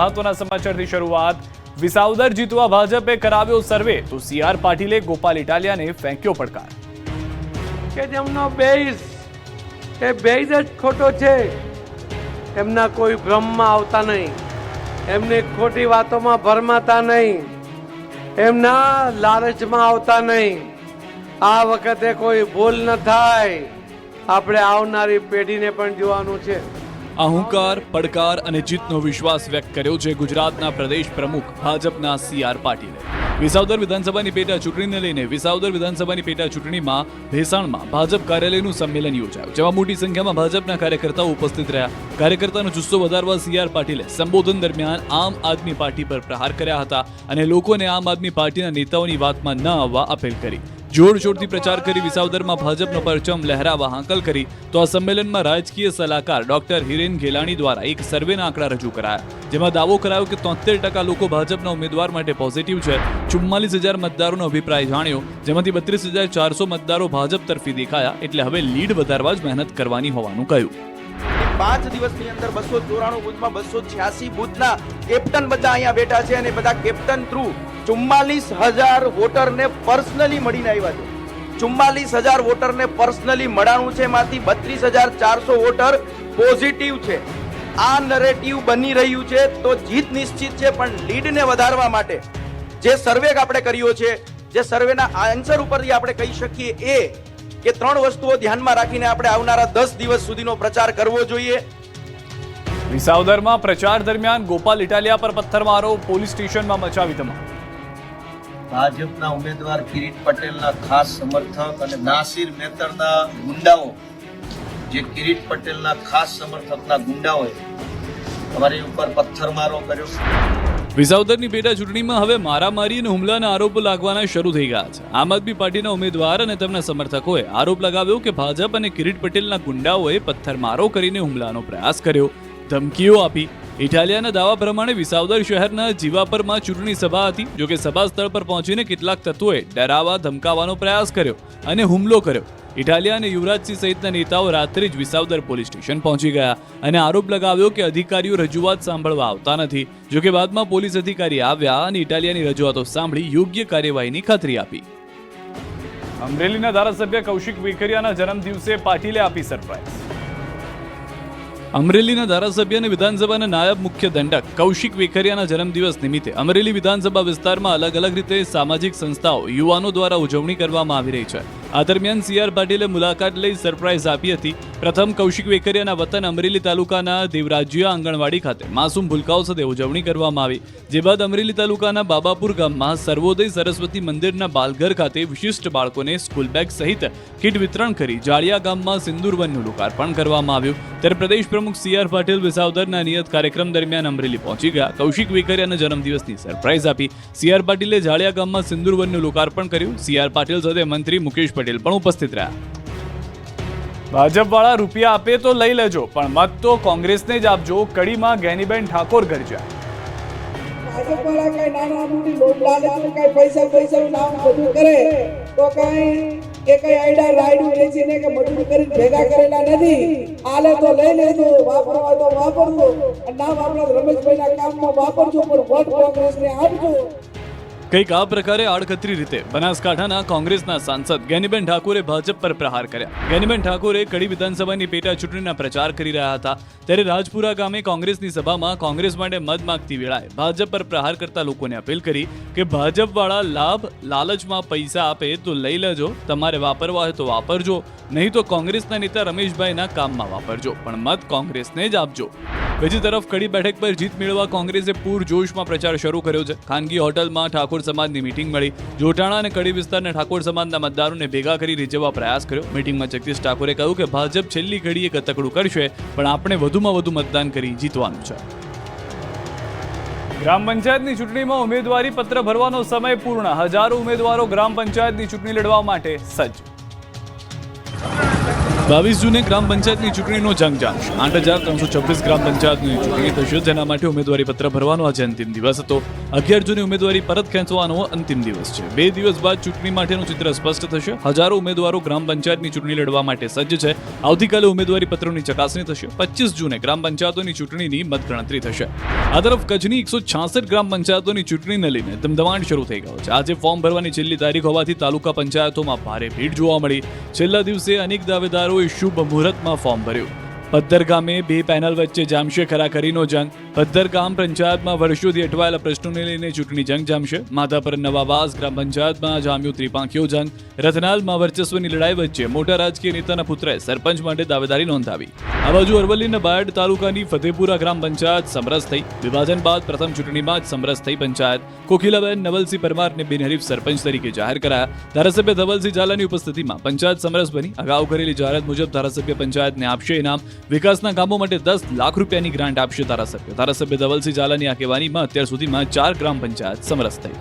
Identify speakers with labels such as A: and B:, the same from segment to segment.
A: મહત્વના સમાચારથી શરૂઆત. વિસાવદર જીતવા ભાજપે કરાવ્યો સર્વે, તો સી આર પાટીલે ગોપાલ ઇટાલિયાને ફેંક્યો પડકાર.
B: કે જેમનો બેઝ, એ બેઝ જ ખોટો છે. એમના કોઈ ભ્રમમાં આવતા નહીં. એમને ખોટી વાતોમાં ભરમાતા નહીં. એમના લાલચમાં આવતા નહીં. આ વખતે કોઈ ભૂલ ન થાય. આપણે આવનારી પેઢીને પણ જોવાનું છે.
A: અહંકાર, પડકાર અને જીતનો વિશ્વાસ વ્યક્ત કર્યો છે ગુજરાતના પ્રદેશ પ્રમુખ ભાજપના સી આર પાટીલે. વિસાવદર વિધાનસભાની પેટા ચૂંટણીને લઈને વિસાવદર વિધાનસભાની પેટા ચૂંટણીમાં ભેસાણમાં ભાજપ કાર્યાલયનું સંમેલન યોજાયું, જેમાં મોટી સંખ્યામાં ભાજપના કાર્યકર્તાઓ ઉપસ્થિત રહ્યા. કાર્યકર્તાનો જુસ્સો વધારવા સી આર પાટીલે સંબોધન દરમિયાન આમ આદમી પાર્ટી પર પ્રહાર કર્યા હતા અને લોકોને આમ આદમી પાર્ટીના નેતાઓની વાતમાં ન આવવા અપીલ કરી. જોરશોરથી પ્રચાર કરી વિસાવદરમાં ભાજપનો પરચમ લહેરાવા હાંકલ કરી, તો આ સંમેલનમાં રાજકીય સલાહકાર ડોક્ટર હિરેન ઘેલાણી દ્વારા એક સર્વેના આંકડા રજૂ કરાયા, જેમાં દાવો કરાયો કે તોતેર ટકા લોકો ભાજપના ઉમેદવાર માટે પોઝિટિવ છે. ચુમ્માલીસ હજાર મતદારોનો અભિપ્રાય જાણ્યો, જેમાંથી બત્રીસ હજાર ચારસો મતદારો ભાજપ તરફી દેખાયા, એટલે હવે લીડ વધારવા જ મહેનત કરવાની હોવાનું કહ્યું.
C: પાંચ દિવસની અંદર બસો ચોરાણું બુથમાં બસો છ્યાસી બુથના કેપ્ટન બધા અહીંયા બેઠા છે અને બધા કેપ્ટન થ્રુ ચુમ્માલીસ હજાર વોટરને પર્સનલી મળીને આવ્યા છે. ચુમ્માલીસ હજાર વોટરને પર્સનલી મળાણું છે એમાંથી બત્રીસ હજાર ચારસો વોટર પોઝિટિવ છે. આ નરેટિવ બની રહ્યું છે તો જીત નિશ્ચિત છે, પણ લીડને વધારવા માટે જે સર્વે આપણે કર્યો છે, જે સર્વેના આન્સર ઉપરથી આપણે કહી શકીએ એ કે ત્રણ વસ્તુઓ ધ્યાનમાં રાખીને આપણે આવનારા દસ દિવસ સુધીનો પ્રચાર કરવો જોઈએ.
A: વિસાવદરમાં પ્રચાર દરમિયાન ગોપાલ ઇટાલિયા પર પથ્થરમારો, પોલીસ સ્ટેશનમાં મચાવી ધમાલ
D: ભાજપના ઉમેદવાર કિરીટ પટેલના ખાસ સમર્થક અને નાસિર મેતરના ગુંડાઓ. જે કિરીટ પટેલના ખાસ સમર્થકના ગુંડાઓએ અમારી ઉપર પથ્થરમારો કર્યો
A: વિસાવદરની પેટા ચૂંટણીમાં હવે મારામારી અને હુમલાના આરોપો લાગવાના શરૂ થઈ ગયા છે. આમ આદમી પાર્ટીના ઉમેદવાર અને તેમના સમર્થકોએ આરોપ લગાવ્યો કે ભાજપ અને કિરીટ પટેલના ગુંડાઓએ પથ્થરમારો કરીને હુમલાનો પ્રયાસ કર્યો. ધમકીઓ આપી ઇટાલિયાના દાવા પ્રમાણે વિસાવદર શહેરના જીવાપરમાં ચૂંટણી સભા હતી. જોકે સભા સ્થળ પર પહોંચીને કેટલાક તત્વોએ ડરાવા ધમકાવવાનો પ્રયાસ કર્યો અને હુમલો કર્યો. ઇટાલિયા અને યુવરાજસિંહ સહિતના નેતાઓ રાત્રે જ વિસાવદર પોલીસ સ્ટેશન પહોંચી ગયા અને આરોપ લગાવ્યો કે અધિકારીઓ રજૂઆત સાંભળવા આવતા નથી. જોકે બાદમાં પોલીસ અધિકારી આવ્યા અને ઇટાલિયાની રજૂઆતો સાંભળી યોગ્ય કાર્યવાહીની ખાતરી આપી. અમરેલીના ધારાસભ્ય કૌશિક વેકરિયાના જન્મદિવસે પાટીલે આપી સરપ્રાઈઝ. અમરેલીના ધારાસભ્ય અને વિધાનસભાના નાયબ મુખ્ય દંડક કૌશિક વેખરિયાના જન્મદિવસ નિમિત્તે અમરેલી વિધાનસભા વિસ્તારમાં અલગ અલગ રીતે સામાજિક સંસ્થાઓ યુવાનો દ્વારા ઉજવણી કરવામાં આવી રહી છે. આ દરમિયાન સી આર પાટીલે મુલાકાત લઈ સરપ્રાઇઝ આપી હતી. પ્રથમ કૌશિક વેકરિયાના વતન અમરેલી તાલુકાના દેવરાજ્ય આંગણવાડી ખાતે. માસૂમ ભૂલકાઓ સાથે ઉજવણી કરવામાં આવી. જે બાદ અમરેલી તાલુકાના બાબાપુર ગામમાં સર્વોદય સરસ્વતી મંદિરના બાલઘર ખાતે વિશિષ્ટ બાળકોને સ્કૂલ બેગ સહિત કીટ વિતરણ કરી જાળિયા ગામમાં સિંદૂર વનનું લોકાર્પણ કરવામાં આવ્યું. ત્યારે પ્રદેશ પ્રમુખ સી આર પાટીલ વિસાવદરના નિયત કાર્યક્રમ દરમિયાન અમરેલી પહોંચી ગયા. કૌશિક વેકરિયાના જન્મદિવસની સરપ્રાઇઝ આપી. સી આર પાટીલે જાળિયા ગામમાં સિંદૂર વનનું લોકાર્પણ કર્યું. સી આર પાટીલ સાથે મંત્રી મુકેશ પટેલ પણ ઉપસ્થિત રહ્યા. ભાજપવાળા રૂપિયા આપે તો લઈ લેજો પણ મત તો કોંગ્રેસને જ આપજો કડીમાં ગેનીબેન ઠાકોર ગરજ્યા.
E: ભાજપવાળા કઈ નાના મોટી લોટ કઈ પૈસા પૈસા નામ બધું કરે તો કઈ એ કઈ આઈડા રાયડું વેચીને કે મજૂરી કરીને ભેગા કરેલા નથી. આલે તો લઈ લેજો વાપરવા તો વાપરજો અને ના વાપરો તો રમેશભાઈના કામમાં વાપરજો પણ વોટ કોંગ્રેસને આપજો.
A: કંઈક આ પ્રકારે આડકતરી રીતે બનાસકાંઠાના કોંગ્રેસના સાંસદ ગેનીબેન ઠાકોરે ભાજપ પર પ્રહાર કર્યા. ગેનીબેન ઠાકોરે કડી વિધાનસભાની પેટા ચૂંટણીના પ્રચાર કરી રહ્યા હતા. ત્યારે રાજપુરા ગામે કોંગ્રેસની સભામાં કોંગ્રેસ માટે મત માગતી વેળાએ ભાજપ પર પ્રહાર કરતા લોકોને અપીલ કરી કે ભાજપવાળા લાભ લાલચમાં પૈસા આપે તો લઈ લેજો, તમારે વાપરવા હોય તો વાપરજો, નહીં તો કોંગ્રેસના નેતા રમેશભાઈના કામમાં વાપરજો, પણ મત કોંગ્રેસને જ આપજો. બીજી તરફ કડી બેઠક પર જીત મેળવવા કોંગ્રેસે પૂરજોશમાં પ્રચાર શરૂ કર્યો છે. ખાનગી હોટલમાં ઠાકોર સમાજની મીટિંગ મળી. જોટાણા અને કડી વિસ્તારના ઠાકોર સમાજના મતદારોને ભેગા કરી રીઝવવા પ્રયાસ કર્યો. મીટિંગમાં જગદીશ ઠાકોરે કહ્યું કે, ભાજપ છેલ્લી ઘડીએ કતકડું કરશે, પણ આપણે વધુમાં વધુ મતદાન કરી જીતવાનું છે. ગ્રામ પંચાયતની ચૂંટણીમાં ઉમેદવારી પત્ર ભરવાનો સમય પૂર્ણ. હજારો ઉમેદવારો ગ્રામ પંચાયતની ચૂંટણી લડવા માટે સજ્જ. બાવીસ જૂને ગ્રામ પંચાયતની ચૂંટણીનો જંગ જામશે આઠ હજાર ત્રણસો છવ્વીસ ગ્રામ પંચાયતની ચૂંટણી થશે. જેના માટે ઉમેદવારી પત્ર ભરવાનો આજે અંતિમ દિવસ હતો. અગિયાર જૂને ઉમેદવારી પરત ખેંચવાનો અંતિમ દિવસ છે. બે દિવસ બાદ ચૂંટણી માટેનું ચિત્ર સ્પષ્ટ થશે. હજારો ઉમેદવારો ગ્રામ પંચાયતની ચૂંટણી લડવા માટે સજ્જ છે. આવતીકાલે ઉમેદવારી પત્રોની ચકાસણી થશે. પચીસ જૂને ગ્રામ પંચાયતોની ચૂંટણીની મતગણતરી થશે. આ તરફ કચ્છની એકસો છાસઠ ગ્રામ પંચાયતોની ચૂંટણીને લઈને ધમધમાટ શરૂ થઈ ગયો છે. આજે ફોર્મ ભરવાની છેલ્લી તારીખ હોવાથી તાલુકા પંચાયતોમાં ભારે ભીડ જોવા મળી. છેલ્લા દિવસે અનેક દાવેદારોએ શુભ મુહૂર્તમાં ફોર્મ ભર્યું. પદ્ધર ગામે બે પેનલ વચ્ચે જામશે ખરાખરીનો જંગ. પદ્ધર ગામ પંચાયતમાં વર્ષોથી અટવાયેલા પ્રશ્નોને લઈને ચૂંટણી જંગ જામશે. માધાપર નવાવાસ ગ્રામ પંચાયતમાં જામ્યો ત્રિપાંખીયો જંગ. રતનાલમાં વર્ચસ્વની લડાઈ વચ્ચે મોટા રાજકીય નેતાના પુત્રએ સરપંચ માટે દાવેદારી નોંધાવી. આ બાજુ અરવલ્લીના બાયડ તાલુકાની ફતેપુરા ગ્રામ પંચાયત સમરસ થઈ. વિભાજન બાદ પ્રથમ ચૂંટણીમાં જ સમરસ થઈ પંચાયત. કોકિલાબેન નવલસિંહ પરમારને બિનહરીફ સરપંચ તરીકે જાહેર કરાયા. ધારાસભ્ય ધવલસિંહ ઝાલાની ઉપસ્થિતિમાં પંચાયત સમરસ બની. અગાઉ કરેલી જાહેરાત મુજબ ધારાસભ્ય પંચાયતને આપશે ઇનામ. વિકાસના કામો માટે દસ લાખ રૂપિયાની ગ્રાન્ટ આપશે ધારાસભ્ય. ધારાસભ્ય ધવલસિંહ ઝાલાની આગેવાનીમાં અત્યાર સુધીમાં ચાર ગ્રામ પંચાયત સમરસ થઈ.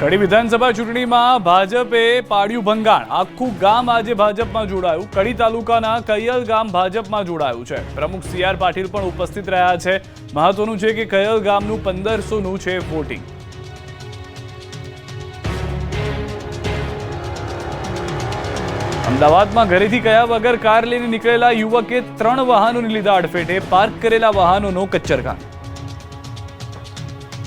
A: કડી વિધાનસભા ચૂંટણીમાં ભાજપે પાડ્યું ભંગાણ. આખું ગામ આજે ભાજપમાં જોડાયું. કડી તાલુકાના કૈયલ ગામ ભાજપમાં જોડાયું છે. પ્રમુખ સી આર પાટીલ પણ ઉપસ્થિત રહ્યા છે. મહત્વનું છે કે કૈયલ ગામનું પંદરસોનું છે વોટિંગ અમદાવાદમાં ઘરેથી કયા વગર કાર લઈને નીકળેલા યુવકે ત્રણ વાહનોને લીધા અડફેટે પાર્ક કરેલા વાહનોનો કચ્ચરઘાટ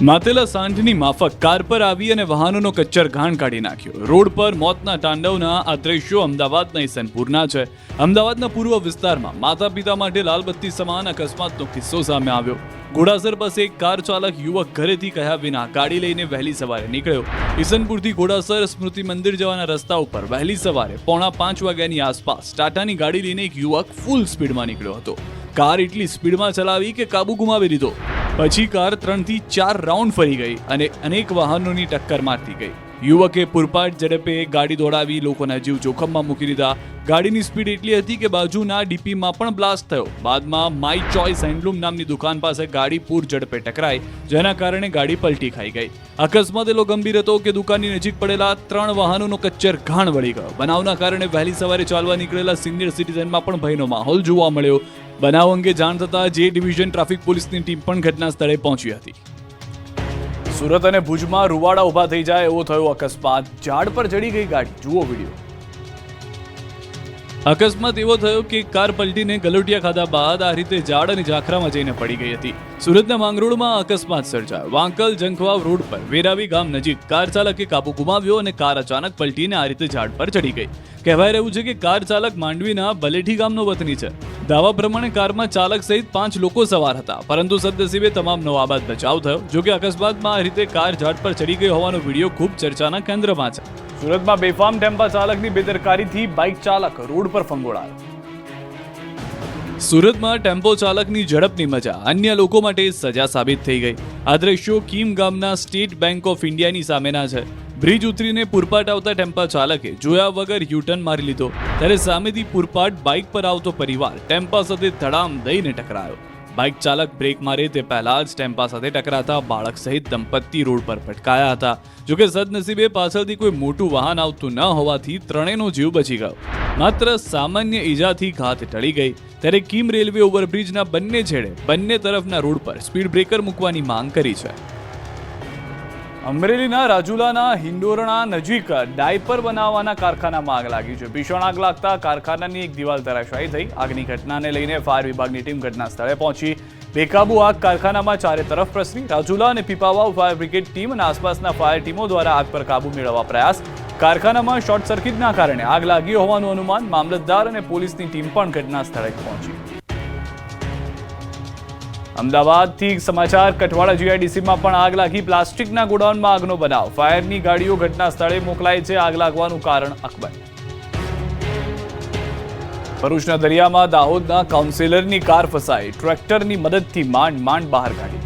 A: માતેલા સાંઢની માફક કાર પર આવી અને વાહનોનો કચ્ચર ઘાણ કાઢી નાખ્યો. રોડ પર મોતના તાંડવના આ દ્રશ્યો અમદાવાદના ઇસનપુરના છે. અમદાવાદના પૂર્વ વિસ્તારમાં માતા પિતા માટે લાલબત્તી સમાન અકસ્માતનો કિસ્સો સામે આવ્યો. ઘોડાસર પાસે એક કાર ચાલક યુવક ઘરેથી કહ્યા વિના ગાડી લઈને વહેલી સવારે નીકળ્યો. ઈસનપુરથી ઘોડાસર સ્મૃતિ મંદિર જવાના રસ્તા ઉપર વહેલી સવારે પોણા પાંચ વાગ્યાની આસપાસ ટાટાની ગાડી લઈને એક યુવક ફૂલ સ્પીડમાં નીકળ્યો હતો. કાર એટલી સ્પીડમાં ચલાવી કે કાબુ ગુમાવી દીધો. પછી કાર ત્રણથી ચાર રાઉન્ડ ફરી ગઈ અને અનેક વાહનોની ટક્કર મારતી ગઈ. યુવકે પૂરપાટ ઝડપે ગાડી દોડાવી લોકોના જીવ જોખમમાં મૂકી દીધા. ગાડીની સ્પીડ એટલી હતી કે બાજુના ડીપીમાં પણ બ્લાસ્ટ થયો. બાદમાં માય ચોઇસ હેન્ડલૂમ નામની દુકાન પાસે ગાડી પૂર ઝડપે ટકરાઈ, જેના કારણે ગાડી પલટી ખાઈ ગઈ. અકસ્માત એટલો ગંભીર હતો કે દુકાનની નજીક પડેલા ત્રણ વાહનોનો કચ્ચર ઘાણ વળી ગયો. બનાવના કારણે વહેલી સવારે ચાલવા નીકળેલા સિનિયર સિટીઝનમાં પણ ભયનો માહોલ જોવા મળ્યો. બનાવ અંગે જાણ થતાં જે ડિવિઝન ટ્રાફિક પોલીસની ટીમ પણ ઘટના સ્થળે પહોંચી હતી. સુરત અને ભુજમાં રૂવાડા ઊભા થઈ જાય એવો થયો અકસ્માત. ઝાડ પર ચડી ગઈ ગાડી. જુઓ વીડિયો. અકસ્માત એવો થયો કે કાર પલટીને ગલોટિયા ખાધા બાદ આ રીતે ઝાડ અને ઝાખરામાં જઈને પડી ગઈ હતી. સુરતના માંગરોળમાં અકસ્માત સર્જાયો. વાંકલ જંખવાવ રોડ પર વેરાવી ગામ નજીક કાર ચાલકે કાબુ ગુમાવ્યો અને કાર અચાનક પલટીને આ રીતે ઝાડ પર ચડી ગઈ. કહેવાય રહ્યું છે કે કાર ચાલક માંડવીના બલેઠી ગામનો વતની છે. દાવા પ્રમાણે કારમાં ચાલક સહિત પાંચ લોકો સવાર હતા. પરંતુ સદનસીબે તમામનો આબાદ બચાવ થયો જોકે અકસ્માતમાં આ રીતે કાર ઝાડ પર ચડી ગઈ હોવાનો વીડિયો ખૂબ ચર્ચાના કેન્દ્રમાં છે. સુરતમાં બેફામ ટેમ્પા ચાલકની બેદરકારીથી બાઇક ચાલક રોડ પર ફંગોળાયો. સુરતમાં ટેમ્પો ચાલકની ઝડપની મજા. અન્ય લોકો માટે સજા સાબિત થઈ ગઈ. આ દ્રશ્યો કીમ ગામના સ્ટેટ બેંક ઓફ ઇન્ડિયાની સામેના છે. બ્રિજ ઉતરીને પૂરપાટ આવતા ટેમ્પા ચાલકે જોયા વગર યુટર્ન મારી લીધો. ત્યારે સામેથી પૂરપાટ બાઇક પર આવતો પરિવાર ટેમ્પા સાથે ધડામ દઈને ટકરાયો. બાઇક ચાલક બ્રેક મારે તે પહેલા જ ટેમ્પા સાથે ટકરાતા બાળક સહિત દંપતી રોડ પર પટકાયા હતા. જોકે સદનસીબે પાછળથી કોઈ મોટું વાહન આવતું ન હોવાથી ત્રણેયનો જીવ બચી ગયો. માત્ર સામાન્ય ઈજાથી ઘાત ટળી ગઈ. ત્યારે કિમ રેલવે ઓવરબ્રિજના બંને છેડે બંને તરફના રોડ પર સ્પીડ બ્રેકર મૂકવાની માંગ કરી છે. અમરેલીના રાજુલાના હિંડોરણા નજીક ડાયપર બનાવવાના કારખાનામાં આગ લાગી છે. ભીષણ આગ લાગતા કારખાનાની એક દિવાલ ધરાશાયી થઈ. આગની ઘટનાને લઈને ફાયર વિભાગની ટીમ ઘટના સ્થળે પહોંચી. બેકાબુ આગ કારખાનામાં ચારે તરફ પ્રસરી. રાજુલા અને પીપાવાવ ફાયર બ્રિગેડ ટીમ અને આસપાસના ફાયર ટીમો દ્વારા આગ પર કાબુ મેળવવા પ્રયાસ. કારખાનામાં શોર્ટ સર્કિટના કારણે આગ લાગી હોવાનું અનુમાન મામલતદાર અને પોલીસની ટીમ પણ ઘટના સ્થળે પહોંચી. અમદાવાદથી સમાચાર, કઠવાડા જીઆઈડીસીમાં પણ આગ લાગી. પ્લાસ્ટિકના ગોડાઉનમાં આગનો બનાવ. ફાયરની ગાડીઓ ઘટના સ્થળે મોકલાઈ છે. આગ લાગવાનું કારણ અકબર. ભરૂચના દરિયામાં દાહોદના કાઉન્સિલરની કાર ફસાઈ. ટ્રેક્ટરની મદદથી માંડ માંડ બહાર કાઢી.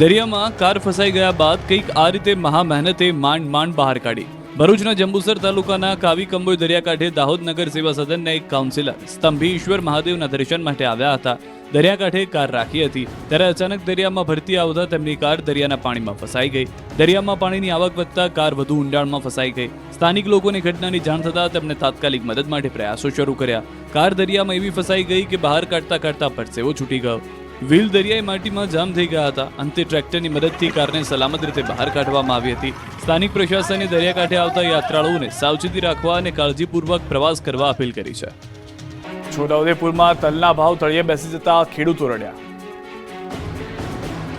A: દરિયામાં કાર ફસાઈ ગયા બાદ કંઈક આ રીતે મહા મહેનતે માંડ માંડ બહાર કાઢી. ભરૂચના જંબુસર તાલુકાના કાવી કંબોઈ દરિયાકાંઠે દાહોદ નગર સેવા સદનના એક કાઉન્સિલર સ્તંભી ઈશ્વર મહાદેવના દર્શન માટે આવ્યા હતા. દરિયાકાંઠે કાર રાખી હતી. ત્યારે અચાનક દરિયામાં ભરતી આવતા તેમની કાર દરિયાના પાણીમાં ફસાઈ ગઈ. દરિયામાં પાણીની આવક વધતા કાર વધુ ઊંડાણમાં ફસાઈ ગઈ. સ્થાનિક લોકોને ઘટનાની જાણ થતાં તેમણે તાત્કાલિક મદદ માટે પ્રયાસો શરૂ કર્યા. કાર દરિયામાં એવી ફસાઈ ગઈ કે બહાર કાઢતા કાઢતા પરસેવો છૂટી ગયો. વ્હીલ દરિયાઈ માટીમાં જામ થઈ ગયા હતા. અંતે ટ્રેક્ટરની મદદથી કારને સલામત રીતે બહાર કાઢવામાં આવી હતી. સ્થાનિક પ્રશાસને દરિયાકાંઠે આવતા યાત્રાળુઓને સાવચેતી રાખવા અને કાળજીપૂર્વક પ્રવાસ કરવા અપીલ કરી છે. છોટાઉદેપુરમાં તલના ભાવ તળિયે બેસી જતા ખેડૂતો રડ્યા.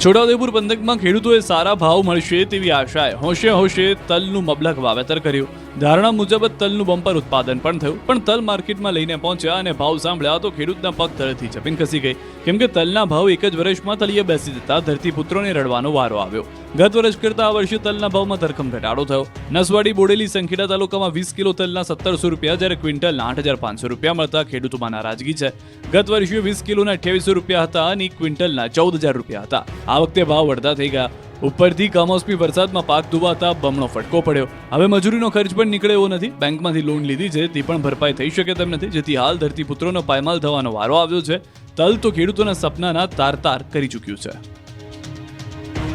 A: છોટાઉદેપુર પંથકમાં ખેડૂતોએ સારા ભાવ મળશે તેવી આશાએ હોશે હોશે તલનું મબલક વાવેતર કર્યું. ધારણા મુજબ જ તલનું બમ્પર ઉત્પાદન પણ થયું, પણ તલ માર્કેટમાં લઈને પહોંચ્યા અને ભાવ સાંભળ્યા તો ખેડૂતના પગ તળેથી જમીન ખસી ગઈ. કેમ કે તલના ભાવ એક જ વર્ષમાં તળિયે બેસી જતા ધરતીપુત્રોને રડવાનો વારો આવ્યો. ગત વર્ષ કરતા આ વર્ષે તલના ભાવમાં ધરખમ ઘટાડો થયો. નસવાડી બોડેલી સંખેડા તાલુકામાં વીસ કિલો તલના સત્તરસો રૂપિયા, જ્યારે ક્વિન્ટલના આઠ હજાર પાંચસો રૂપિયા મળતા ખેડૂતોમાં નારાજગી છે. ગત વર્ષે વીસ કિલોના અઠ્યાવીસો રૂપિયા હતા અને ક્વિન્ટલના ચૌદ હજાર રૂપિયા હતા. આ વખતે ભાવ વધતા થઈ ગયા. ઉપરથી કમોસમી વરસાદમાં પાક ધોવાતા બમણો ફટકો પડ્યો. હવે મજૂરીનો ખર્ચ પણ નીકળે એવો નથી. બેંકમાંથી લોન લીધી છે, તે પણ ભરપાઈ થઈ શકે તેમ નથી. જેથી હાલ ધરતીપુત્રોનો પાયમાલ થવાનો વારો આવ્યો છે. તલ તો ખેડૂતોના સપનાના તાર તાર કરી ચૂક્યું છે.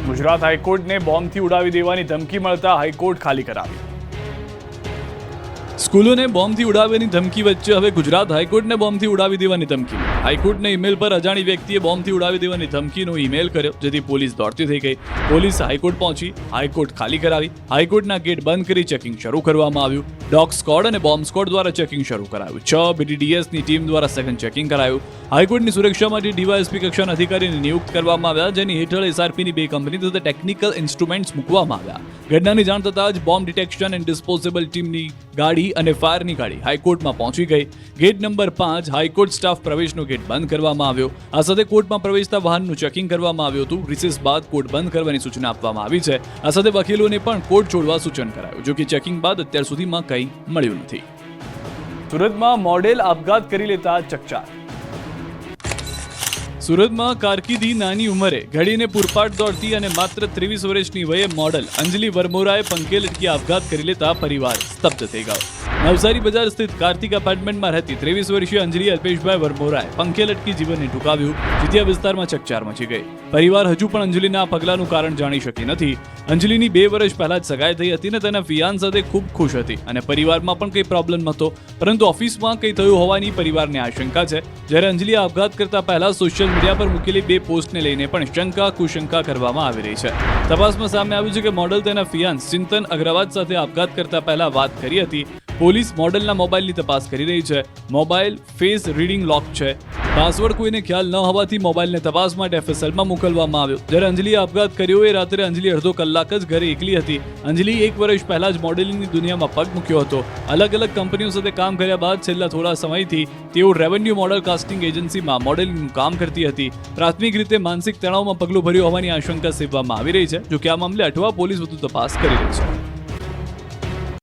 A: ગુજરાત હાઈકોર્ટને બોમ્બથી ઉડાવી દેવાની ધમકી મળતા હાઈકોર્ટ ખાલી કરાવી. સ્કૂલોને બોમ્બથી ઉડાવવાની ધમકી વચ્ચે હવે ગુજરાત હાઈકોર્ટને બોમ્બથી ઉડાવી દેવાની ધમકી. હાઈકોર્ટને ઈમેલ પર અજાણી વ્યક્તિએ બોમ્બથી ઉડાવી દેવાની ધમકીનો ઈમેલ કર્યો, જેથી પોલીસ દોડતી થઈ ગઈ. પોલીસ હાઈકોર્ટ પહોંચી, હાઈકોર્ટ ખાલી કરાવી, હાઈકોર્ટના ગેટ બંધ કરી ચેકિંગ શરૂ કરવામાં આવ્યું. ડોગ સ્કોડ અને બોમ્બ સ્કોડ દ્વારા ચેકિંગ શરૂ કરાયું. છ બીડીડીએસની ટીમ દ્વારા સઘન ચેકિંગ કરાયું. હાઈકોર્ટની સુરક્ષા માટે ડીવાયએસપી કક્ષાના અધિકારીને નિયુક્ત કરવામાં આવ્યા, જેની હેઠળ એસઆરપીની બે કંપની તથા ટેકનિકલ ઇન્સ્ટ્રુમેન્ટ્સ મૂકવામાં આવ્યા. ઘટનાની જાણ થતાં જ બોમ્બ ડિટેક્શન એન્ડ ડિસ્પોઝેબલ ટીમની ગાડી અને ફાયરની ગાડી હાઈકોર્ટમાં પહોંચી ગઈ. ગેટ નંબર પાંચ હાઈકોર્ટ સ્ટાફ પ્રવેશનો ગેટ બંધ કરવામાં આવ્યો. આ સાથે કોર્ટમાં પ્રવેશતા વાહનનું ચેકિંગ કરવામાં આવ્યું હતું. રિસેસ બાદ કોર્ટ બંધ કરવાની સૂચના આપવામાં આવી છે. આ સાથે વકીલોને પણ કોર્ટ છોડવા સૂચન કરાયું. જો કે ચેકિંગ બાદ અત્યાર સુધીમાં કંઈ મળ્યું નથી. સુરતમાં મોડેલ આપઘાત કરી લેતા ચકચાર. સુરતમાં કારકિર્દી નાની ઉંમરે ઘડીને પૂરપાટ દોડતી અને માત્ર ત્રેવીસ વર્ષની વયે મોડલ અંજલિ વર્મોરાએ પંખે લટકી આપઘાત કરી લેતા પરિવાર સ્તબ્ધ થઈ ગયો. નવસારી બજાર સ્થિત કાર્તિક એપાર્ટમેન્ટમાં રહેતી ત્રેવીસ વર્ષીય અંજલિ અલ્પેશભાઈ વરમોરાએ પંખે લટકી જીવનને ટૂંકાવ્યું. જીત્યા વિસ્તારમાં ચકચાર મચી ગઈ. પરિવાર હજુ પણ અંજલિના આ પગલાનું કારણ જાણી શકી નથી. અંજલિની બે વર્ષ પહેલા જ સગાઈ થઈ હતી ને તેના ફિયાન સાથે ખૂબ ખુશ હતી અને પરિવારમાં પણ કંઈ પ્રોબ્લેમ નહોતો. પરંતુ ઓફિસમાં કંઈ થયું હોવાની પરિવારને આશંકા છે. જ્યારે અંજલિ આપઘાત કરતા પહેલા સોશિયલ મીડિયા પર મૂકેલી બે પોસ્ટને લઈને પણ શંકા, કુશંકા કરવામાં આવી રહી છે. તપાસમાં સામે આવ્યું છે કે મોડલ તેના ફિયાન્સ ચિંતન અગ્રવાલ સાથે આપઘાત કરતા પહેલા વાત કરી હતી. પોલીસ મોડલના મોબાઈલની તપાસ કરી રહી છે. મોબાઈલ ફેસ રીડિંગ લોક છે. પાસવર્ડ કોઈને ખ્યાલ ન હોવાથી મોબાઈલને તપાસ માટે એફએસએલમાં મોકલવામાં આવ્યો. જ્યારે અંજલીએ આપઘાત કર્યો એ રાત્રે અંજલિ અડધો કલાક જ ઘરે એકલી હતી. અંજલિ એક વર્ષ પહેલા જ મોડેલિંગની દુનિયામાં પગ મૂક્યો હતો. અલગ અલગ કંપનીઓ સાથે કામ કર્યા બાદ છેલ્લા થોડા સમયથી તેઓ રેવન્યુ મોડલ કાસ્ટિંગ એજન્સીમાં મોડેલિંગનું કામ કરતી હતી. પ્રાથમિક રીતે માનસિક તણાવમાં પગલું ભર્યું હોવાની આશંકા સેવવામાં આવી રહી છે જો કે આ મામલે અઠવા પોલીસ વધુ તપાસ કરી રહી છે.